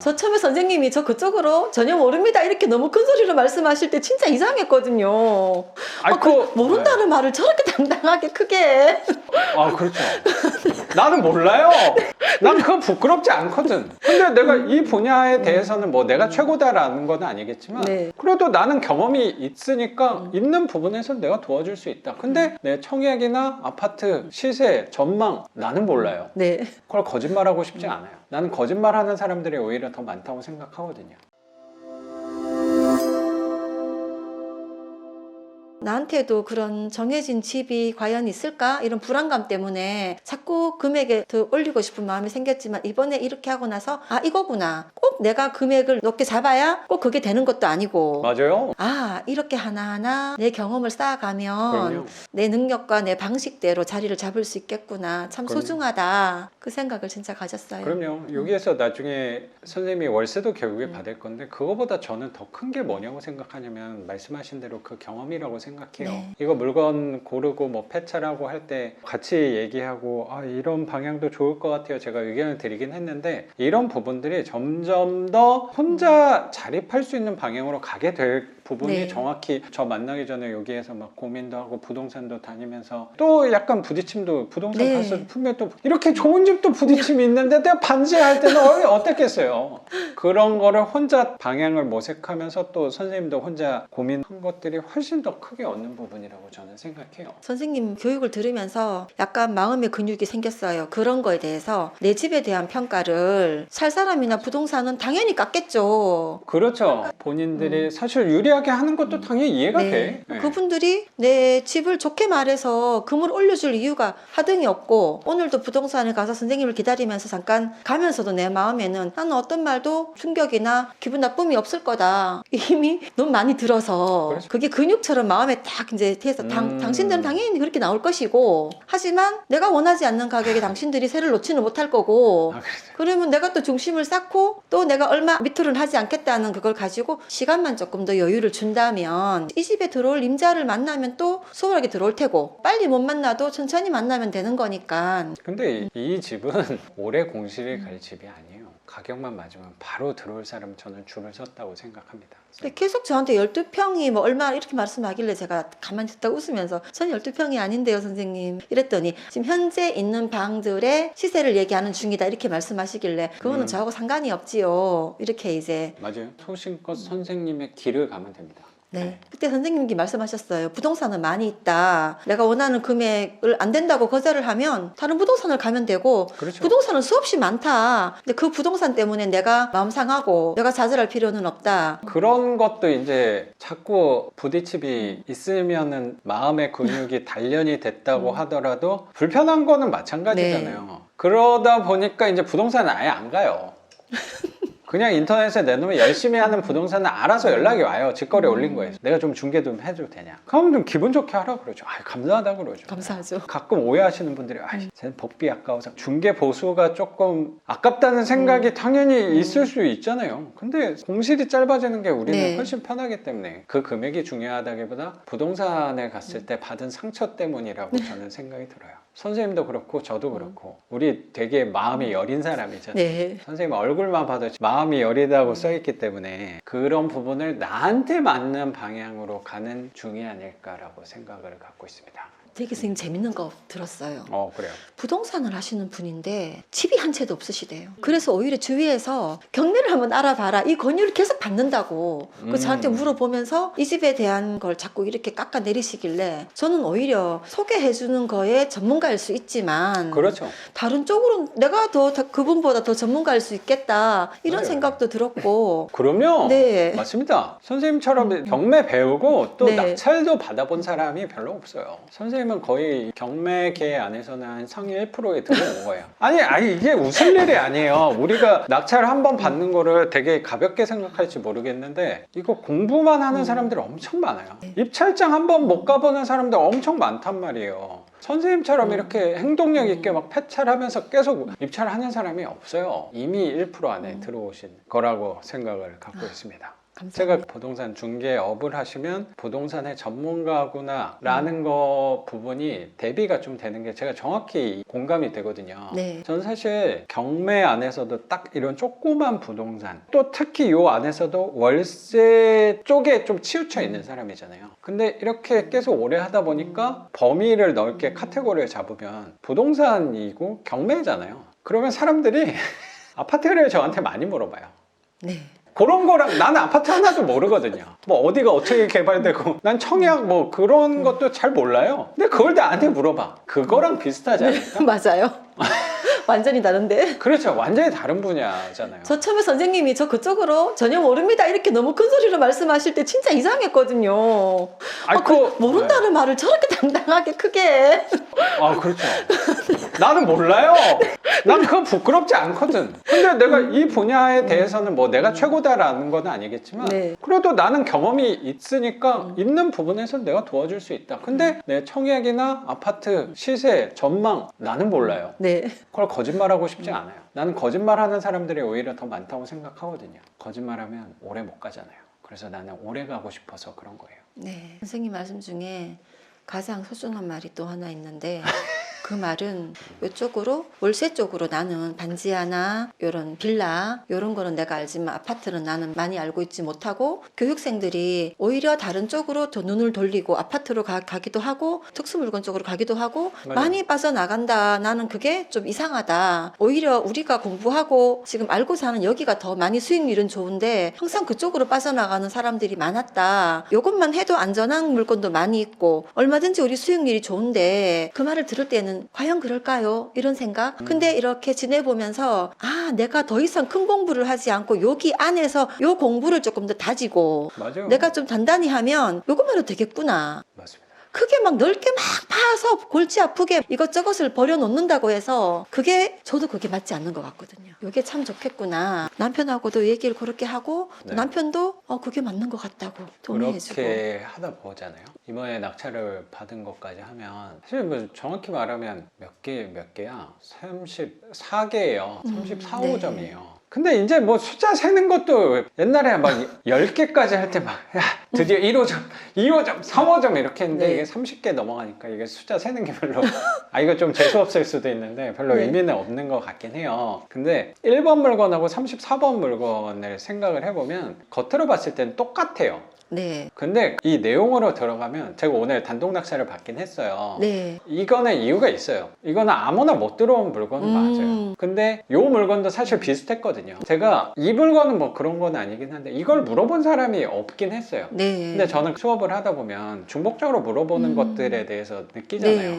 저 처음에 선생님이 저 그쪽으로 전혀 모릅니다 이렇게 너무 큰 소리로 말씀하실 때 진짜 이상했거든요. 아니, 아, 그 그- 모른다는 말을 저렇게 당당하게 크게 해. 아 그렇죠. 나는 몰라요. 난 그거 부끄럽지 않거든. 근데 내가 이 분야에 대해서는 뭐 내가 최고다라는 건 아니겠지만 네. 그래도 나는 경험이 있으니까 있는 부분에서 내가 도와줄 수 있다. 근데 내 청약이나 아파트 시세 전망 나는 몰라요. 네. 그걸 거짓말하고 싶지 않아요. 나는 거짓말하는 사람들이 오히려 더 많다고 생각하거든요. 나한테도 그런 정해진 집이 과연 있을까? 이런 불안감 때문에 자꾸 금액에 더 올리고 싶은 마음이 생겼지만 이번에 이렇게 하고 나서 아, 이거구나. 꼭 내가 금액을 높게 잡아야 꼭 그게 되는 것도 아니고. 맞아요. 아, 이렇게 하나하나 내 경험을 쌓아가면 그럼요. 내 능력과 내 방식대로 자리를 잡을 수 있겠구나. 참 그럼요. 소중하다. 그 생각을 진짜 가졌어요. 그럼요. 여기에서 나중에 선생님이 월세도 결국에 음. 받을 건데 그거보다 저는 더 큰 게 뭐냐고 생각하냐면 말씀하신 대로 그 경험이라고 생각해요. 네. 이거 물건 고르고 뭐 폐차라고 할 때 같이 얘기하고 아 이런 방향도 좋을 것 같아요. 제가 의견을 드리긴 했는데 이런 부분들이 점점 더 혼자 자립할 수 있는 방향으로 가게 될 부분이 네. 정확히 저 만나기 전에 여기에서 막 고민도 하고 부동산도 다니면서 또 약간 부딪힘도 부동산 네. 때 분명 또 이렇게 좋은 집도 부딪힘이 있는데 내가 반지할 때는 어, 어땠겠어요. 그런 거를 혼자 방향을 모색하면서 또 선생님도 혼자 고민한 것들이 훨씬 더 크게 얻는 부분이라고 저는 생각해요. 선생님 교육을 들으면서 약간 마음의 근육이 생겼어요. 그런 거에 대해서 내 집에 대한 평가를 살 사람이나 부동산은 당연히 깎겠죠. 그렇죠. 본인들이 사실 유리 하게 하는 것도 당연히 이해가 음. 네. 돼. 네. 그분들이 내 집을 좋게 말해서 금을 올려줄 이유가 하등이 없고 오늘도 부동산에 가서 선생님을 기다리면서 잠깐 가면서도 내 마음에는 나는 어떤 말도 충격이나 기분 나쁨이 없을 거다 이미 너무 많이 들어서 그렇죠. 그게 근육처럼 마음에 딱 이제 돼서 당, 음. 당신들은 당연히 그렇게 나올 것이고 하지만 내가 원하지 않는 가격에 당신들이 세를 놓지는 못할 거고 아, 그래요. 그러면 내가 또 중심을 쌓고 또 내가 얼마 밑으로는 하지 않겠다는 그걸 가지고 시간만 조금 더 여유를 준다면 이 집에 들어올 임자를 만나면 또 수월하게 들어올 테고 빨리 못 만나도 천천히 만나면 되는 거니까 근데 이, 이 집은 오래 공실이 갈 집이 아니에요. 가격만 맞으면 바로 들어올 사람 저는 줄을 섰다고 생각합니다. 근데 계속 저한테 12평이 뭐 얼마 이렇게 말씀하길래 제가 가만히 듣다 웃으면서 전 12평이 아닌데요 선생님 이랬더니 지금 현재 있는 방들의 시세를 얘기하는 중이다 이렇게 말씀하시길래 그거는 음. 저하고 상관이 없지요 이렇게 이제 맞아요. 소신껏 선생님의 길을 가면 됩니다. 네. 그때 선생님이 말씀하셨어요. 부동산은 많이 있다. 내가 원하는 금액을 안 된다고 거절을 하면 다른 부동산을 가면 되고 그렇죠. 부동산은 수없이 많다. 근데 그 부동산 때문에 내가 마음 상하고 내가 좌절할 필요는 없다. 그런 것도 이제 자꾸 부딪힘이 있으면은 마음의 근육이 단련이 됐다고 음. 하더라도 불편한 거는 마찬가지잖아요. 그러다 보니까 이제 부동산은 아예 안 가요. 그냥 인터넷에 내놓으면 열심히 하는 부동산은 알아서 연락이 와요. 직거래 올린 거예요. 내가 좀 중개 좀 해줘도 되냐? 그럼 좀 기분 좋게 하라 그러죠. 아 감사하다 그러죠. 감사하죠. 가끔 오해하시는 분들이 아, 쟤는 법비 아까워서 중개 보수가 조금 아깝다는 생각이 당연히 있을 수 있잖아요. 근데 공실이 짧아지는 게 우리는 네. 훨씬 편하기 때문에 그 금액이 중요하다기보다 부동산에 갔을 때 받은 상처 때문이라고 저는 생각이 들어요. 선생님도 그렇고 저도 그렇고 우리 되게 마음이 여린 사람이잖아요. 네. 선생님 얼굴만 봐도 마음이 여리다고 써 있기 때문에 그런 부분을 나한테 맞는 방향으로 가는 중이 아닐까라고 생각을 갖고 있습니다. 되게 선생님 재밌는 거 들었어요. 어 그래요. 부동산을 하시는 분인데 집이 한 채도 없으시대요. 그래서 오히려 주위에서 경매를 한번 알아봐라. 이 권유를 계속 받는다고. 그 음. 저한테 물어보면서 이 집에 대한 걸 자꾸 이렇게 깎아 내리시길래 저는 오히려 소개해 주는 거에 전문가일 수 있지만 그렇죠. 다른 쪽으로는 내가 더 다- 그분보다 더 전문가일 수 있겠다 이런 맞아요. 생각도 들었고 그러면 네. 맞습니다. 선생님처럼 경매 배우고 또 네. 낙찰도 받아본 사람이 별로 없어요. 선생님 은 거의 경매계 안에서는 한 상위 1%에 들어온 거예요. 아니, 아니 이게 웃을 일이 아니에요. 우리가 낙찰 한번 받는 거를 되게 가볍게 생각할지 모르겠는데 이거 공부만 하는 음. 사람들이 엄청 많아요. 네. 입찰장 한 번 못 가보는 사람들 엄청 많단 말이에요. 선생님처럼 음. 이렇게 행동력 있게 막 패찰하면서 계속 입찰하는 사람이 없어요. 이미 1% 안에 음. 들어오신 거라고 생각을 갖고 있습니다. 감사합니다. 제가 부동산 중개업을 하시면 부동산의 전문가구나 라는 거 부분이 대비가 좀 되는 게 제가 정확히 공감이 되거든요. 네. 저는 사실 경매 안에서도 딱 이런 조그만 부동산 또 특히 요 안에서도 월세 쪽에 좀 치우쳐 있는 사람이잖아요. 근데 이렇게 계속 오래 하다 보니까 범위를 넓게 카테고리를 잡으면 부동산이고 경매잖아요. 그러면 사람들이 아파트를 저한테 많이 물어봐요. 네. 그런 거랑 나는 아파트 하나도 모르거든요. 뭐 어디가 어떻게 개발되고 난 청약 뭐 그런 것도 잘 몰라요. 근데 그걸 나한테 물어봐. 그거랑 비슷하지 않을까? 맞아요. 완전히 다른데. 그렇죠. 완전히 다른 분야잖아요. 저 처음에 선생님이 저 그쪽으로 전혀 모릅니다 이렇게 너무 큰 소리로 말씀하실 때 진짜 이상했거든요. 아니, 아, 그 그거- 모른다는 말을 저렇게 당당하게 크게. 아 그렇죠. 나는 몰라요. 난 그거 부끄럽지 않거든. 근데 내가 이 분야에 대해서는 뭐 내가 최고다라는 건 아니겠지만 네. 그래도 나는 경험이 있으니까 있는 부분에서 내가 도와줄 수 있다. 근데 내 청약이나 아파트 시세 전망 나는 몰라요. 네. 그걸 거짓말하고 싶지 않아요. 나는 거짓말하는 사람들이 오히려 더 많다고 생각하거든요. 거짓말하면 오래 못 가잖아요. 그래서 나는 오래 가고 싶어서 그런 거예요. 네. 선생님 말씀 중에 가장 소중한 말이 또 하나 있는데 그 말은 이쪽으로 월세 쪽으로 나는 반지 하나 이런 빌라 이런 거는 내가 알지만 아파트는 나는 많이 알고 있지 못하고 교육생들이 오히려 다른 쪽으로 더 눈을 돌리고 아파트로 가, 가기도 하고 특수물건 쪽으로 가기도 하고 맞아요. 많이 빠져나간다. 나는 그게 좀 이상하다. 오히려 우리가 공부하고 지금 알고 사는 여기가 더 많이 수익률은 좋은데 항상 그쪽으로 빠져나가는 사람들이 많았다. 요것만 해도 안전한 물건도 많이 있고 얼마든지 우리 수익률이 좋은데 그 말을 들을 때는 과연 그럴까요 이런 생각 근데 이렇게 지내보면서 아 내가 더 이상 큰 공부를 하지 않고 여기 안에서 요 공부를 조금 더 다지고 맞아요. 내가 좀 단단히 하면 요것만 해도 되겠구나 맞습니다. 크게 막 넓게 막 파서 골치 아프게 이것저것을 버려놓는다고 해서 그게 저도 그게 맞지 않는 것 같거든요. 이게 참 좋겠구나. 남편하고도 얘기를 그렇게 하고 또 네. 남편도 어 그게 맞는 것 같다고 동의해주고. 그렇게 하다 보잖아요. 이번에 낙찰을 받은 것까지 하면 사실 뭐 정확히 말하면 몇 개 몇 개야? 34개예요. 음, 34, 네. 5점이에요. 근데 이제 뭐 숫자 세는 것도 옛날에 막 10개까지 할 때 막 야, 드디어 1호점, 2호점, 3호점 이렇게 했는데 네. 이게 30개 넘어가니까 이게 숫자 세는 게 별로 아 이거 좀 재수 없을 수도 있는데 별로 네. 의미는 없는 것 같긴 해요. 근데 1번 물건하고 34번 물건을 생각을 해보면 겉으로 봤을 땐 똑같아요. 네, 근데 이 내용으로 들어가면 제가 오늘 단독 낙찰을 받긴 했어요. 네, 이거는 이유가 있어요. 이거는 아무나 못 들어온 물건은 음. 맞아요. 근데 요 물건도 사실 비슷했거든요. 제가 이 물건은 뭐 그런 건 아니긴 한데 이걸 물어본 사람이 없긴 했어요. 네. 근데 저는 수업을 하다 보면 중복적으로 물어보는 음. 것들에 대해서 느끼잖아요. 네.